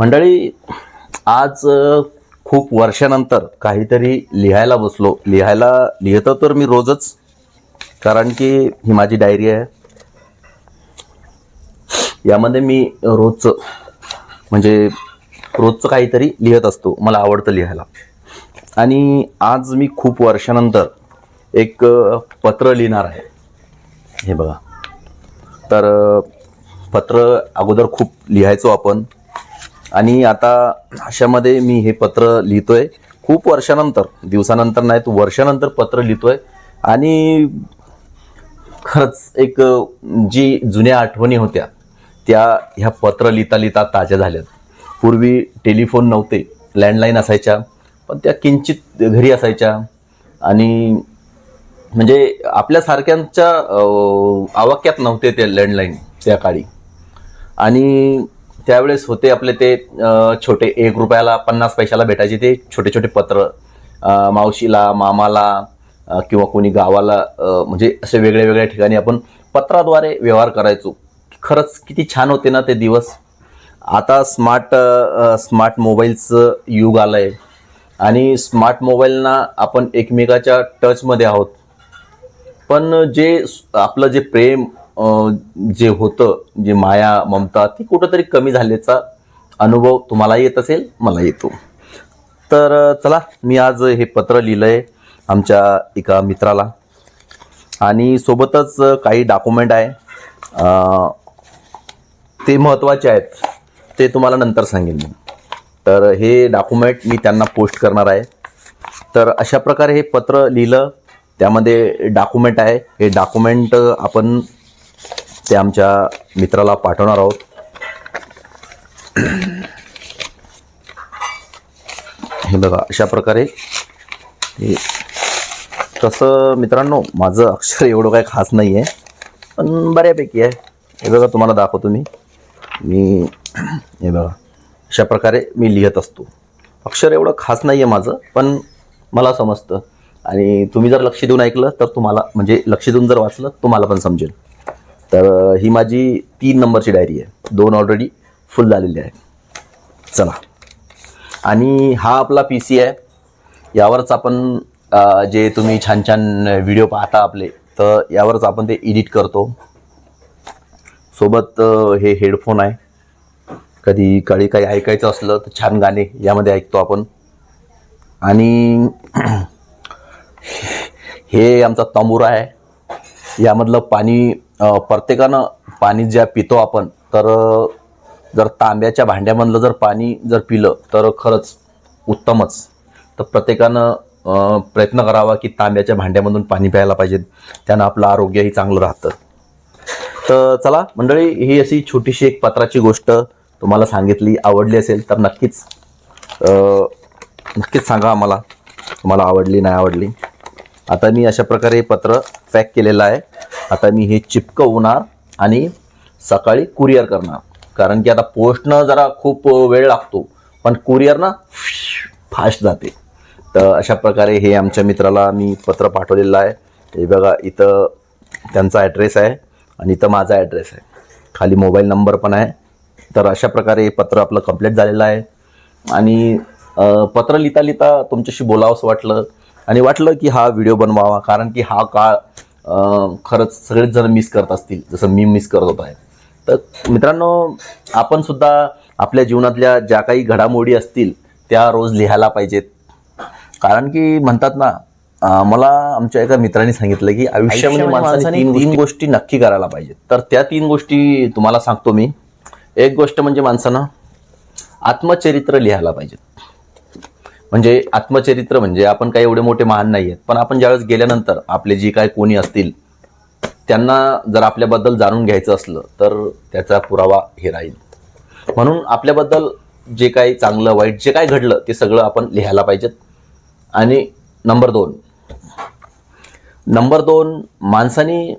मंडळी आज खूप वर्षानंतर काहीतरी लिहायला बसलो. लिहायला लिहितो तर मी रोजच कारण की ही माझी डायरी आहे. यामध्ये मी रोजचं म्हणजे रोजचं काहीतरी लिहित असतो मला आवडतं लिहायला. आणि आज मी खूप वर्षानंतर एक पत्र लिहिणार आहे. हे बघा. तर पत्र अगोदर खूप लिहायचो आपण. आणि आता अशामध्ये मी हे पत्र लिहितोय. खूप वर्षानंतर दिवसानंतर नाही तर वर्षानंतर पत्र लिहितोय. आणि खरंच एक जी जुन्या आठवणी होत्या त्या ह्या पत्र लिहिता लिहिता ताज्या झाल्यात. पूर्वी टेलिफोन नव्हते लँडलाईन असायच्या पण त्या किंचित घरी असायच्या. आणि म्हणजे आपल्यासारख्यांच्या आवाक्यात नव्हते ते लँडलाईन त्या काळी. आणि त्यावेळेस होते आपले ते छोटे एक रुपयाला पन्नास पैशाला भेटायचे ते छोटे छोटे पत्र. मावशीला मामाला किंवा कोणी गावाला म्हणजे असे वेगळ्या वेगळ्या ठिकाणी आपण पत्राद्वारे व्यवहार करायचो. खरंच किती छान होते ना ते दिवस. आता स्मार्ट स्मार्ट मोबाईलचं युग आलं आहे आणि स्मार्ट मोबाईलना आपण एकमेकाच्या टचमध्ये आहोत. पण जे आपलं जे प्रेम जे होतं जे माया ममता ती कुठंतरी कमी झाल्याचा अनुभव तुम्हाला येत असेल मला येतो. तर चला मी आज हे पत्र लिहिलं आहे आमच्या एका मित्राला. आणि सोबतच काही डॉक्युमेंट आहे. ते महत्त्वाचे आहेत. ते तुम्हाला नंतर सांगेन मी. तर हे डॉक्युमेंट मी त्यांना पोस्ट करणार आहे. तर अशा प्रकारे हे पत्र लिहिलं. त्यामध्ये डॉक्युमेंट आहे. हे डॉक्युमेंट आपण ते आमच्या मित्राला पाठवणार आहोत. हे बघा अशा प्रकारे हे तसं मित्रांनो माझं अक्षर एवढं काही खास नाही आहे पण बऱ्यापैकी आहे. हे बघा तुम्हाला दाखवतो मी. मी हे बघा अशा प्रकारे मी लिहित असतो. अक्षर एवढं खास नाही आहे माझं पण मला समजतं. आणि तुम्ही जर लक्ष देऊन ऐकलं तर तुम्हाला म्हणजे लक्ष देऊन जर वाचलं तुम्हाला पण समजेल. तर ही माझी तीन नंबरची डायरी आहे. दोन ऑलरेडी फुल झालेली आहे चला. आणि हा आपला पी सी आहे. यावरच आपण जे तुम्ही छान छान व्हिडिओ पाहता आपले तर यावरच आपण ते एडिट करतो. सोबत हे हेडफोन आहे. कधी काळी काही ऐकायचं असलं तर छान गाणे यामध्ये ऐकतो आपण. आणि हे आमचा तंबुरा आहे. यामधलं पाणी प्रत्येकानं पाणी ज्या पितो आपण तर जर तांब्याच्या भांड्यामधलं जर पाणी जर पिलं तर खरंच उत्तमच. तर प्रत्येकानं प्रयत्न करावा की तांब्याच्या भांड्यामधून पाणी प्यायला पाहिजे. त्यानं आपलं आरोग्यही चांगलं राहतं. तर चला मंडळी ही अशी छोटीशी एक पत्राची गोष्ट तुम्हाला सांगितली आवडली असेल तर नक्कीच नक्कीच सांगा आम्हाला तुम्हाला आवडली नाही आवडली. आता मी अशा प्रकारे हे पत्र पॅक केलेलं आहे. आता मी हे चिपकवणार आणि सकाळी कुरिअर करणार. कारण की आता पोस्टनं जरा खूप वेळ लागतो पण कुरिअर ना फास्ट जाते. तर अशा प्रकारे हे आमच्या मित्राला मी पत्र पाठवलेलं आहे. हे बघा इथं त्यांचा ॲड्रेस आहे आणि इथं माझा ॲड्रेस आहे. खाली मोबाईल नंबर पण आहे. तर अशा प्रकारे हे पत्र आपलं कंप्लीट झालेलं आहे. आणि पत्र लिहिता लिहिता तुमच्याशी बोलावंसं वाटलं आणि वाटलं की हा व्हिडिओ बनवावा कारण की हा काळ खरंच सगळेच जण मिस करत असतील जसं मी मिस करत होतो आहे. तर मित्रांनो आपण सुद्धा आपल्या जीवनातल्या ज्या काही घडामोडी असतील त्या रोज लिहायला पाहिजेत. कारण की म्हणतात ना मला आमच्या एका मित्राने सांगितलं की आयुष्यामध्ये माणसाने तीन तीन गोष्टी नक्की करायला पाहिजेत. तर त्या तीन गोष्टी तुम्हाला सांगतो मी. एक गोष्ट म्हणजे माणसानं आत्मचरित्र लिहायला पाहिजेत. म्हणजे आत्मचरित्र म्हणजे आपण काही एवढे मोठे महान नाही आहेत पण आपण ज्यावेळेस गेल्यानंतर आपले जी काय कोणी असतील त्यांना जर आपल्याबद्दल जाणून घ्यायचं असलं तर त्याचा पुरावा हे राहील. म्हणून आपल्याबद्दल जे काही चांगलं वाईट जे काय घडलं ते सगळं आपण लिहायला पाहिजेत. आणि नंबर दोन. नंबर दोन माणसाने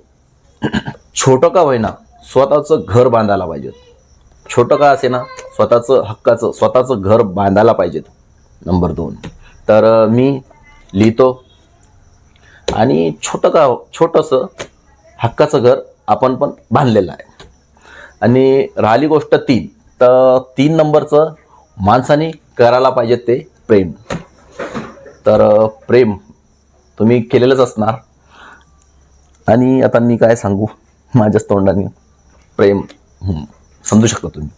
छोटं का होईना स्वतःचं घर बांधायला पाहिजेत. छोटं का असे ना स्वतःचं हक्काचं स्वतःचं घर बांधायला पाहिजेत. नंबर दोन. तर मी लिहितो. आणि छोटं का छोटंसं हक्काचं घर आपण पण बांधलेलं आहे. आणि राहिली गोष्ट तीन. तर तीन नंबरचं माणसाने करायला पाहिजे ते प्रेम. तर प्रेम तुम्ही केलेलंच असणार. आणि आता मी काय सांगू? माझ्याच तोंडाने प्रेम समजू शकता तुम्ही.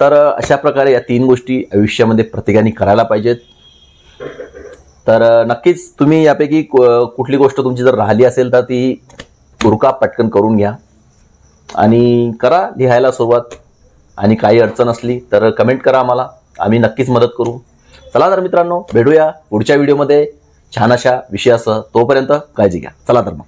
तर अशा प्रकारे या तीन गोष्टी आयुष्यामध्ये प्रत्येकाने करायला पाहिजेत. तर नक्कीच तुम्ही यापैकी कुठली गोष्ट तुमची जर राहिली असेल तर ती उरका पटकन करून घ्या. आणि करा लिहायला सुरुवात. आणि काही अडचण असली तर कमेंट करा आम्हाला. आम्ही नक्कीच मदत करू. चला तर मित्रांनो भेटूया पुढच्या व्हिडिओमध्ये. छान अशा विषयासह तोपर्यंत काळजी घ्या. चला तर मग.